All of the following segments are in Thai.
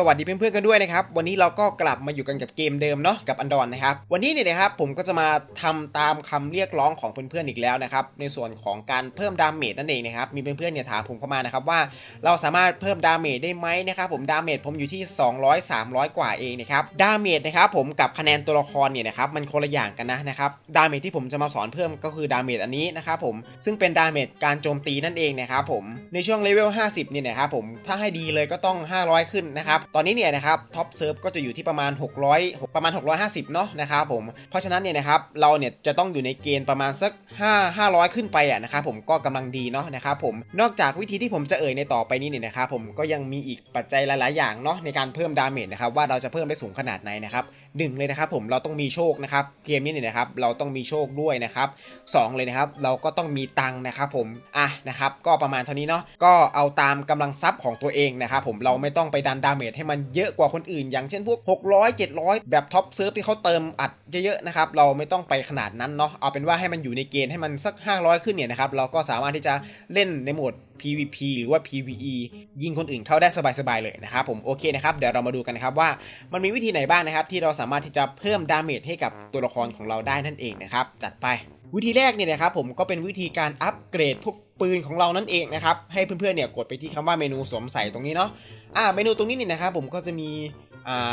สวัสดีเพื่อนๆกันด้วยนะครับ วันนี้เราก็กลับมาอยู่กันกับเกมเดิมเนาะกับอันดอนนะครับ วันนี้เนี่ยนะครับผมก็จะมาทำตามคำเรียกร้องของเพื่อนๆอีกแล้วนะครับ ในส่วนของการเพิ่มดาเมจนั่นเองนะครับ มีเพื่อนๆเนี่ยถามผมเข้ามานะครับว่าเราสามารถเพิ่มดาเมจได้ไหมนะครับผมดาเมจผมอยู่ที่ 200 300 กว่าเองนะครับดาเมจนะครับผมกับคะแนนตัวละครเนี่ยนะครับมันคนละอย่างกันนะนะครับดาเมจที่ผมจะมาสอนเพิ่มก็คือดาเมจอันนี้นะครับผมซึ่งเป็นดาเมจการโจมตีนั่นเองนะครับผมในช่วงเลเวล50เนี่ยนะครับผมถ้าให้ดีเลยก็ต้อง 500 ขึ้นนะครับตอนนี้เนี่ยนะครับท็อปเซิร์ฟก็จะอยู่ที่ประมาณ 600 ประมาณ 650 เนาะนะครับผม เพราะฉะนั้นเนี่ยนะครับเราเนี่ยจะต้องอยู่ในเกณฑ์ประมาณสัก 5 500 ขึ้นไปอะนะครับผมก็กำลังดีเนาะนะครับผมนอกจากวิธีที่ผมจะเอ่ยในต่อไปนี้เนี่ยนะครับผมก็ยังมีอีกปัจจัยหลาย ๆ อย่างเนาะในการเพิ่มดาเมจนะครับว่าเราจะเพิ่มได้สูงขนาดไหนนะครับหนึ่งเลยนะครับผมเราต้องมีโชคนะครับเกมนี้เนี่ยนะครับเราต้องมีโชคด้วยนะครับสองเลยนะครับเราก็ต้องมีตังค์นะครับผมอะนะครับก็ประมาณเท่านี้เนาะก็เอาตามกำลังทรัพย์ของตัวเองนะครับผมเราไม่ต้องไปดันดาเมจให้มันเยอะกว่าคนอื่น อย่างเช่นพวก 600 700 แบบท็อปเซิร์ฟที่เขาเติมอัดเยอะๆนะครับเราไม่ต้องไปขนาดนั้นเนาะเอาเป็นว่าให้มันอยู่ในเกณฑ์ให้มันสัก 500 ขึ้นเนี่ยนะครับเราก็สามารถที่จะเล่นในโหมด PVP หรือว่า PVE ยิงคนอื่นเข้าได้สบายๆเลยนะครับผมโอเคนะครับเดี๋ยวเรามาดูกันนะครับว่ามันมีวิธีไหนบ้างนะครับ ที่เราสามารถที่จะเพิ่มดาเมจให้กับตัวละครของเราได้นั่นเองนะครับจัดไปวิธีแรกเนี่ยนะครับผมก็เป็นวิธีการอัปเกรดพวกปืนของเรานั่นเองนะครับให้เพื่อนๆเนี่ยกดไปที่คำว่าเมนูสวมใส่ตรงนี้เนาะอ่าเมนูตรงนี้เนี่ยนะครับผมก็จะมี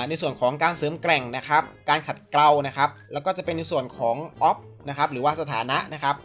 ในส่วนของการเสริมแกร่งนะครับ การขัดเกลานะครับ แล้วก็จะเป็นในส่วนของออฟนะครับหรือว่าสถานะนะครับ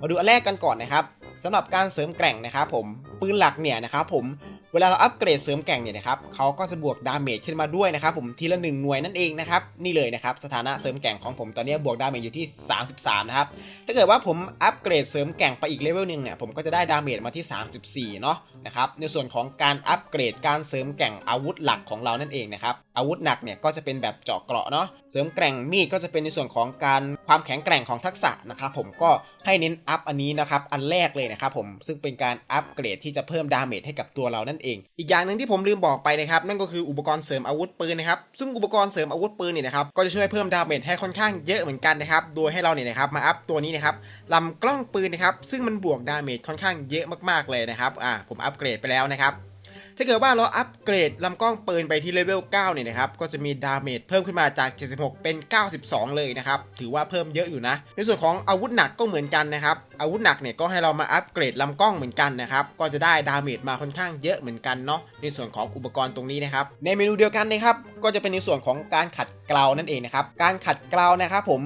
มาดูอันแรกกันก่อนนะครับสำหรับการเสริมแกร่งนะครับผมปืนหลักเนี่ยนะครับผม เวลาเราอัปเกรดเสริมแก่งเนี่ยนะครับเขาก็จะบวกดาเมจขึ้นมาด้วยนะครับผมทีละหนึ่งหน่วยนั่นเองนะครับนี่เลยนะครับสถานะเสริมแก่งของผมตอนนี้บวกดาเมจอยู่ที่ 33 นะครับถ้าเกิดว่าผมอัปเกรดเสริมแก่งไปอีกเลเวลหนึ่งเนี่ยผมก็จะได้ดาเมจมาที่ 34 เนาะนะครับในส่วนของการอัปเกรดการเสริมแก่งอาวุธหลักของเรานั่นเองนะครับอาวุธหนักเนี่ยก็จะเป็นแบบเจาะเกราะเนาะเสริมแกร่งมีดก็จะเป็นในส่วนของการความแข็งแกร่งของทักษะนะครับผมก็ ให้เน้นอัพอันนี้นะครับ อันแรกเลยนะครับผม ซึ่งเป็นการอัปเกรดที่จะเพิ่มดาเมจให้กับตัวเรานั่นเอง อีกอย่างหนึ่งที่ผมลืมบอกไปนะครับ นั่นก็คืออุปกรณ์เสริมอาวุธปืนนะครับ ซึ่งอุปกรณ์เสริมอาวุธปืนเนี่ยนะครับ ก็จะช่วยเพิ่มดาเมจให้ค่อนข้างเยอะเหมือนกันนะครับ โดยให้เราเนี่ยนะครับมาอัพตัวนี้นะครับลำกล้องปืนนะครับ ซึ่งมันบวกดาเมจค่อนข้างเยอะมากๆเลยนะครับ อ่า ผมอัปเกรดไปแล้วนะครับ ถ้าเกิดว่าเราอัปเกรดลำกล้องปืนไปที่เลเวล 9 เนี่ยนะครับ ก็จะมีดาเมจเพิ่มขึ้นมาจาก 76 เป็น 92 เลยนะครับ ถือว่าเพิ่มเยอะอยู่นะ ในส่วนของอาวุธหนักก็เหมือนกันนะครับ อาวุธหนักเนี่ยก็ให้เรามาอัปเกรดลำกล้องเหมือนกันนะครับ ก็จะได้ดาเมจมาค่อนข้างเยอะเหมือนกันเนาะในส่วนของอุปกรณ์ตรงนี้นะครับ ในเมนูเดียวกันนะครับ ก็จะเป็นในส่วนของการขัดเกลานั่นเองนะครับ การขัดเกลานะครับผม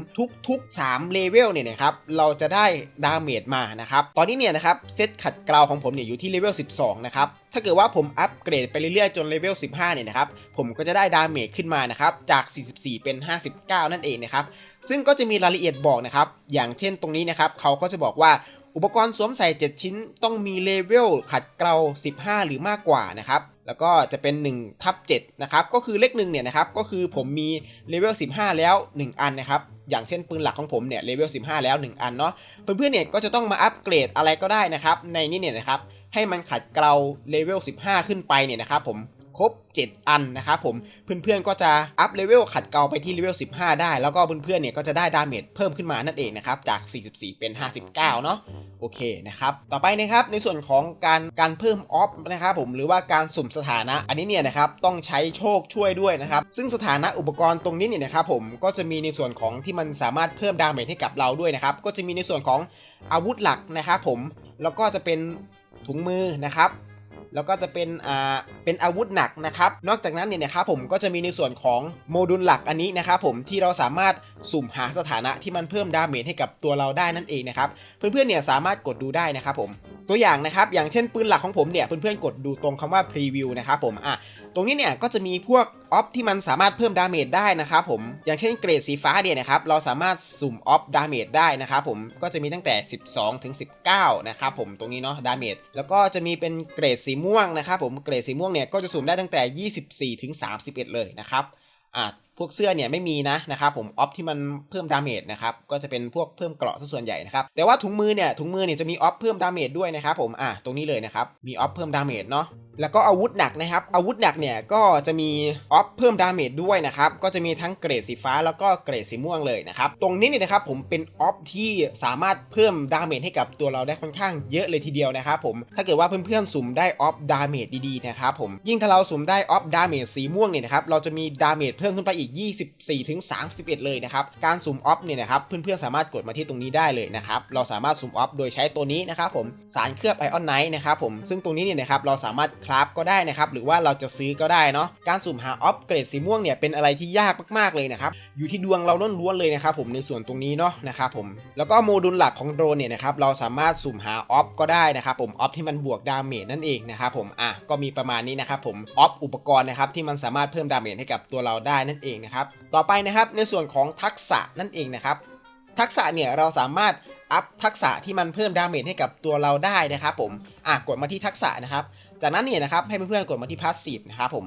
ทุกๆ3เลเวลเนี่ยนะครับ เราจะได้ดาเมจมานะครับ ตอนนี้เนี่ยนะครับเซตขัดเกลาของผมเนี่ยอยู่ที่เลเวล 12 นะครับถ้าเกิดว่าผมอัปเกรดไปเรื่อยๆ จนเลเวล 15 เนี่ยนะครับ ผมก็จะได้ดาเมจขึ้นมานะครับ จาก 44 เป็น 59 นั่นเองนะครับ ซึ่งก็จะมีรายละเอียดบอกนะครับ อย่างเช่นตรงนี้นะครับ เขาก็จะบอกว่า อุปกรณ์สวมใส่ 7 ชิ้น ต้องมีเลเวลขัดเกลา 15 หรือมากกว่านะครับแล้วก็จะเป็น1ทับ7นะครับก็คือเลขหนึ่งเนี่ยนะครับก็คือผมมีเลเวล15 แล้ว 1 อันนะครับอย่างเช่นปืนหลักของผมเนี่ยเลเวล15 แล้ว 1 อันเนาะเพื่อนๆเนี่ยก็จะต้องมาอัปเกรดอะไรก็ได้นะครับในนี้เนี่ยนะครับให้มันขัดเกลาเลเวล15 ขึ้นไปเนี่ยนะครับผม รบ 7 อันนะครับผมเพื่อนๆก็จะอัพเลเวลขัดเกลาไปที่เลเวล15 ได้ แล้วก็เพื่อนๆเนี่ยก็จะได้ดาเมจเพิ่มขึ้นมานั่นเองนะครับจาก 44 เป็น 59 เนาะโอเคนะครับต่อไปนะครับในส่วนของการการเพิ่มออฟนะครับผมหรือว่าการสุ่มสถานะ อันนี้เนี่ยนะครับต้องใช้โชคช่วยด้วยนะครับซึ่งสถานะอุปกรณ์ตรงนี้เนี่ยนะครับผมก็จะมีในส่วนของที่มันสามารถเพิ่มดาเมจให้กับเราด้วยนะครับก็จะมีในส่วนของอาวุธหลักนะครับผมแล้วก็จะเป็นถุงมือนะครับ แล้วก็จะเป็นอ่าเป็นอาวุธหนักนะครับ นอกจากนั้นเนี่ยนะครับผมก็จะมีในส่วนของโมดูลหลักอันนี้นะครับผมที่เราสามารถสุ่มหาสถานะที่มันเพิ่มดาเมจให้กับตัวเราได้นั่นเองนะครับ เพื่อนๆเนี่ยสามารถกดดูได้นะครับผมตัวอย่างนะครับ อย่างเช่นปืนหลักของผมเนี่ยเพื่อนๆกดดูตรงคำว่าพรีวิวนะครับผมอะตรงนี้เนี่ยก็จะมีพวกออฟที่มันสามารถเพิ่มดาเมจได้นะครับผมอย่างเช่นเกรดสีฟ้าเนี่ยนะครับเราสามารถสุ่มออฟดาเมจได้นะครับผมก็จะมีตั้งแต่ 12 ถึง 19 นะครับผมตรงนี้เนาะดาเมจแล้วก็จะมีเป็นเกรดสีม่วงนะครับผมเกรดสีม่วงเนี่ยก็จะสูมได้ตั้งแต่ 24 ถึง 31 เลยนะครับอ่าพวกเสื้อเนี่ยไม่มีนะนะครับผมออฟที่มันเพิ่มดาเมจนะครับก็จะเป็นพวกเพิ่มเกราะซะส่วนใหญ่นะครับแต่ว่าถุงมือเนี่ยถุงมือเนี่ยจะมีออฟเพิ่มดาเมจด้วยนะครับผมอะตรงนี้เลยนะครับมีออฟเพิ่มดาเมจเนาะแล้วก็อาวุธหนักนะครับอาวุธหนักเนี่ยก็จะมีออฟเพิ่มดาเมจด้วยนะครับก็จะมีทั้งเกรดสีฟ้าแล้วก็เกรดสีม่วงเลยนะครับตรงนี้เนี่ยนะครับผมเป็นออฟที่สามารถเพิ่มดาเมจให้กับตัวเราได้ค่อนข้างเยอะเลยทีเดียวนะครับผมถ้าเกิดว่าเพื่อนๆสุ่มได้ออฟดาเมจดีๆนะครับผมยิ่งถ้าเราสุ่มได้ออฟดาเมจสีม่วงเนี่ยนะครับเราจะมีดาเมจเพิ่มขึ้นไปอีก24ถึง31 เลยนะครับ การสุ่มออฟเนี่ยนะครับ เพื่อนๆสามารถกดมาที่ตรงนี้ได้เลยนะครับ เราสามารถสุ่มออฟโดยใช้ตัวนี้นะครับผม สารเคลือบไอออนไนท์นะครับผม ซึ่งตรงนี้เนี่ยนะครับ เราสามารถคราฟก็ได้นะครับ หรือว่าเราจะซื้อก็ได้เนาะ การสุ่มหาออฟเกรดสีม่วงเนี่ยเป็นอะไรที่ยากมากๆเลยนะครับ อยู่ที่ดวงเราล้วนๆเลยนะครับผมในส่วนตรงนี้เนาะนะครับผม แล้วก็โมดูลหลักของโดรนเนี่ยนะครับเราสามารถสุ่มหาออฟก็ได้นะครับผมออฟที่มันบวกดาเมจนั่นเองนะครับผม อะ ก็มีประมาณนี้นะครับผม ออฟอุปกรณ์นะครับที่มันสามารถเพิ่มดาเมจให้กับตัวเราได้นั่นเองนะครับ ต่อไปนะครับในส่วนของทักษะนั่นเองนะครับ ทักษะเนี่ยเราสามารถอัพทักษะที่มันเพิ่มดาเมจให้กับตัวเราได้นะครับผมอะกดมาที่ทักษะนะครับ จากนั้นเนี่ยนะครับให้เพื่อนๆกดมาที่พาสซีฟนะครับผม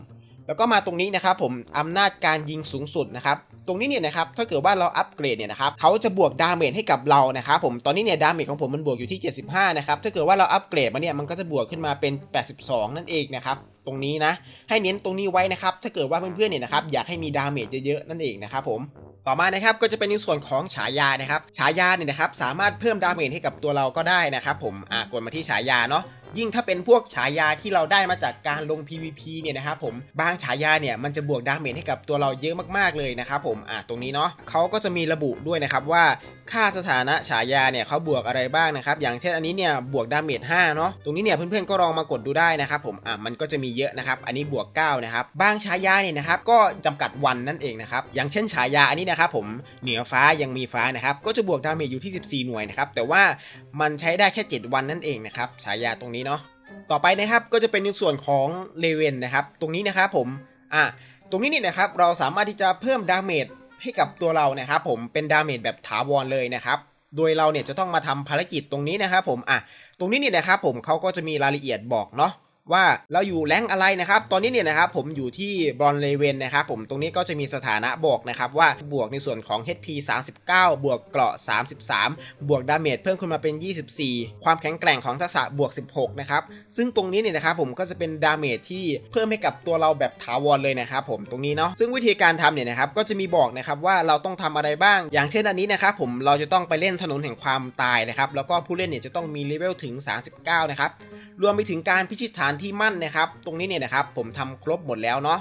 แล้วก็มาตรงนี้นะครับผมอำนาจการยิงสูงสุดนะครับตรงนี้เนี่ยนะครับถ้าเกิดว่าเราอัปเกรดเนี่ยนะครับเขาจะบวกดาเมจให้กับเรานะครับผมตอนนี้เนี่ยดาเมจของผมมันบวกอยู่ที่ 75 นะครับถ้าเกิดว่าเราอัปเกรดมาเนี่ยมันก็จะบวกขึ้นมาเป็น 82 นั่นเองนะครับตรงนี้นะให้เน้นตรงนี้ไว้นะครับถ้าเกิดว่าเพื่อนๆเนี่ยนะครับอยากให้มีดาเมจเยอะๆนั่นเองนะครับผมต่อมานะครับก็จะเป็นในส่วนของฉายานะครับฉายาเนี่ยนะครับสามารถเพิ่มดาเมจให้กับตัวเราก็ได้นะครับผมอ่ากดมาที่ฉายาเนาะ ยิ่งถ้าเป็นพวกฉายาที่เราได้มาจากการลง PVP เนี่ยนะครับผมบางฉายาเนี่ยมันจะบวกดาเมจให้กับตัวเราเยอะมากๆเลยนะครับผมอ่าตรงนี้เนาะเขาก็จะมีระบุด้วยนะครับว่าค่าสถานะฉายาเนี่ยเขาบวกอะไรบ้างนะครับอย่างเช่นอันนี้เนี่ยบวกดาเมจ5เนาะตรงนี้เนี่ยเพื่อนๆก็ลองมากดดูได้นะครับผมอ่ามันก็จะมีเยอะนะครับอันนี้บวก9นะครับบางฉายาเนี่ยนะครับก็จำกัดวันนั่นเองนะครับอย่างเช่นฉายาอันนี้นะครับผมเหนือฟ้ายังมีฟ้านะครับก็จะบวกดาเมจอยู่ที่ 14 หน่วยนะครับแต่ว่ามันใช้ได้แค่ 7 วันนั่นเองนะครับฉายาตรงนี้เนาะต่อไปนะครับก็จะเป็นในส่วนของเลเวนนะครับ ตรงนี้นะครับผมอะตรงนี้นี่นะครับเราสามารถที่จะเพิ่มดาเมจให้กับตัวเรานะครับ ผมเป็นดาเมจแบบถาวรเลยนะครับ โดยเราเนี่ยจะต้องมาทำภารกิจตรงนี้นะครับ ผมอะตรงนี้นี่นะครับ ผมเขาก็จะมีรายละเอียดบอกเนาะ ว่าเราอยู่แรงอะไรนะครับ ตอนนี้เนี่ยนะครับผมอยู่ที่บอลเลเวนนะครับผมตรงนี้ก็จะมีสถานะบอกนะครับว่าบวกในส่วนของ HP 39 บวกเกราะ 33 บวกดาเมจเพิ่มขึ้นมาเป็น 24 ความแข็งแกร่งของทักษะบวก 16 นะครับ ซึ่งตรงนี้เนี่ยนะครับผมก็จะเป็นดาเมจที่เพิ่มให้กับตัวเราแบบถาวรเลยนะครับผมตรงนี้เนาะซึ่งวิธีการทำเนี่ยนะครับก็จะมีบอกนะครับว่าเราต้องทำอะไรบ้าง อย่างเช่นอันนี้นะครับผมเราจะต้องไปเล่นถนนแห่งความตายนะครับแล้วก็ผู้เล่นเนี่ยจะต้องมีเลเวลถึง 39 นะครับ รวมไปถึงการพิชิตฐานที่มั่นนะครับ ตรงนี้เนี่ยนะครับผมทำครบหมดแล้วเนาะ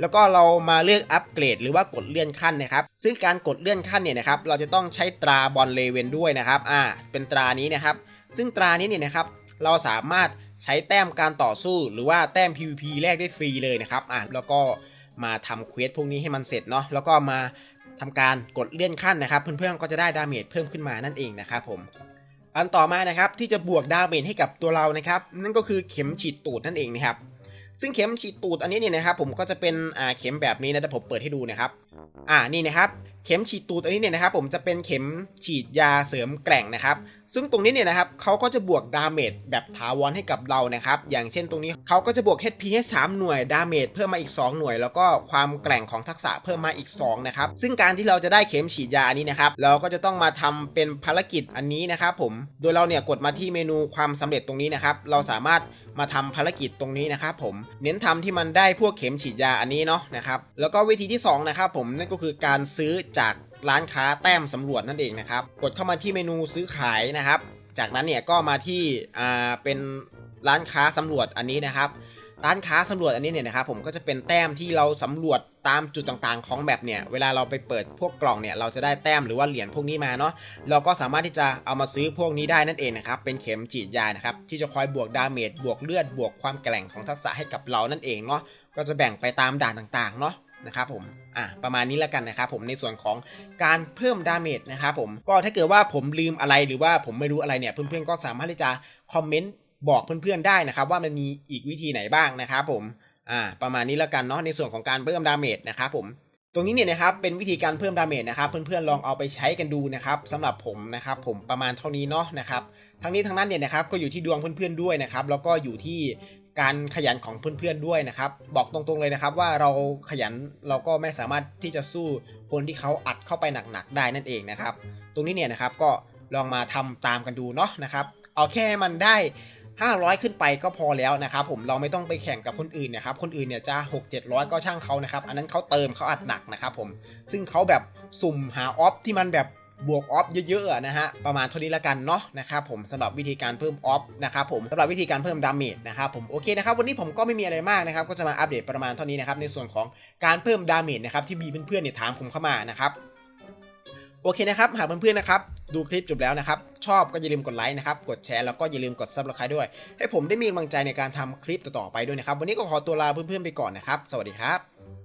แล้วก็เรามาเลือกอัปเกรดหรือว่ากดเลื่อนขั้นนะครับ ซึ่งการกดเลื่อนขั้นเนี่ยนะครับ เราจะต้องใช้ตราบอลเลเวนด้วยนะครับ อ่า เป็นตรานี้นะครับ ซึ่งตรานี้เนี่ยนะครับ เราสามารถใช้แต้มการต่อสู้หรือว่าแต้ม PVP แลกได้ฟรีเลยนะครับ อ่าแล้วก็มาทำเควสพวกนี้ให้มันเสร็จเนาะ แล้วก็มาทำการกดเลื่อนขั้นนะครับ เพื่อนๆก็จะได้ดาเมจเพิ่มขึ้นมานั่นเองนะครับผม อันต่อมานะครับที่จะบวกดาเมจให้กับตัวเรานะครับ นั่นก็คือเข็มฉีดตูดนั่นเองนะครับ ซึ่งเข็มฉีดตูดอันนี้เนี่ยนะครับผมก็จะเป็นอ่าเข็มแบบนี้นะแต่ผมเปิดให้ดูนะครับอ่านี่นะครับเข็มฉีดตูดอันนี้เนี่ยนะครับผมจะเป็นเข็มฉีดยาเสริมแกร่งนะครับซึ่งตรงนี้เนี่ยนะครับเขาก็จะบวกดาเมจแบบถาวรให้กับเรานะครับอย่างเช่นตรงนี้เขาก็จะบวก HP ให้3หน่วยดาเมจเพิ่มมาอีก 2 หน่วย แล้วก็ความแกร่งของทักษะเพิ่มมาอีก2นะครับซึ่งการที่เราจะได้เข็มฉีดยาอันนี้นะครับเราก็จะต้องมาทำเป็นภารกิจอันนี้นะครับผมโดยเราเนี่ยกดมาที่เมนูความสำเร็จตรงนี้นะครับเราสามารถ มาทำภารกิจตรงนี้นะครับผมเน้นทำที่มันได้พวกเข็มฉีดยาอันนี้เนาะนะครับแล้วก็วิธีที่สองนะครับผมนั่นก็คือการซื้อจากร้านค้าแต้มสำรวจนั่นเองนะครับกดเข้ามาที่เมนูซื้อขายนะครับ จากนั้นเนี่ยก็มาที่อ่าเป็นร้านค้าสำรวจอันนี้นะครับ ร้านค้าสำรวจอันนี้เนี่ยนะครับผมก็จะเป็นแต้มที่เราสำรวจตามจุดต่างๆ ของแบบเนี่ยเวลาเราไปเปิดพวกกล่องเนี่ยเราจะได้แต้มหรือว่าเหรียญพวกนี้มาเนาะเราก็สามารถที่จะเอามาซื้อพวกนี้ได้นั่นเองนะครับเป็นเข็มฉีดยานะครับที่จะคอยบวกดาเมจบวกเลือดบวกความแกร่งของทักษะให้กับเรานั่นเองเนาะก็จะแบ่งไปตามด่านต่างๆเนาะนะครับผม อะ ประมาณนี้แล้วกันนะครับผมในส่วนของการเพิ่มดาเมจนะครับผม ก็ถ้าเกิดว่าผมลืมอะไรหรือว่าผมไม่รู้อะไรเนี่ย เพื่อนๆก็สามารถที่จะคอมเมนต์ บอกเพื่อนๆได้นะครับว่ามันมีอีกวิธีไหนบ้างนะครับผมอ่าประมาณนี้แล้วกันเนาะในส่วนของการเพิ่มดาเมจนะครับผมตรงนี้เนี่ยนะครับเป็นวิธีการเพิ่มดาเมจนะครับเพื่อนๆลองเอาไปใช้กันดูนะครับสำหรับผมนะครับผมประมาณเท่านี้เนาะนะครับทั้งนี้ทั้งนั้นเนี่ยนะครับก็อยู่ที่ดวงเพื่อนๆด้วยนะครับแล้วก็อยู่ที่การขยันของเพื่อนๆด้วยนะครับ บอกตรงๆเลยนะครับว่าเราขยันเราก็ไม่สามารถที่จะสู้คนที่เขาอัดเข้าไปหนักๆได้นั่นเองนะครับ ตรงนี้เนี่ยนะครับก็ลองมาทำตามกันดูเนาะนะครับเอาแค่มันได้ 500 ขึ้นไปก็พอแล้วนะครับผมเราไม่ต้องไปแข่งกับคนอื่นนะครับคนอื่นเนี่ยจะ 6 700 ก็ช่างเขานะครับ อันนั้นเขาเติมเขาอัดหนักนะครับผมซึ่งเขาแบบสุ่มหาออฟที่มันแบบบวกออฟเยอะๆนะฮะประมาณเท่านี้ละกันเนาะนะครับผมสำหรับวิธีการเพิ่มออฟนะครับผมสำหรับวิธีการเพิ่มดาเมจนะครับผมโอเคนะครับวันนี้ผมก็ไม่มีอะไรมากนะครับก็จะมาอัปเดตประมาณเท่านี้นะครับในส่วนของการเพิ่มดาเมจนะครับที่มีเพื่อนๆเนี่ยถามผมเข้ามานะครับ โอเคนะครับ หากเพื่อนๆนะครับ ดูคลิปจบแล้วนะครับ ชอบก็อย่าลืมกดไลค์นะครับ กดแชร์แล้วก็อย่าลืมกดซับสไครต์ด้วย ให้ผมได้มีกำลังใจในการทำคลิปต่อๆไปด้วยนะครับ วันนี้ก็ขอตัวลาเพื่อนๆไปก่อนนะครับ สวัสดีครับ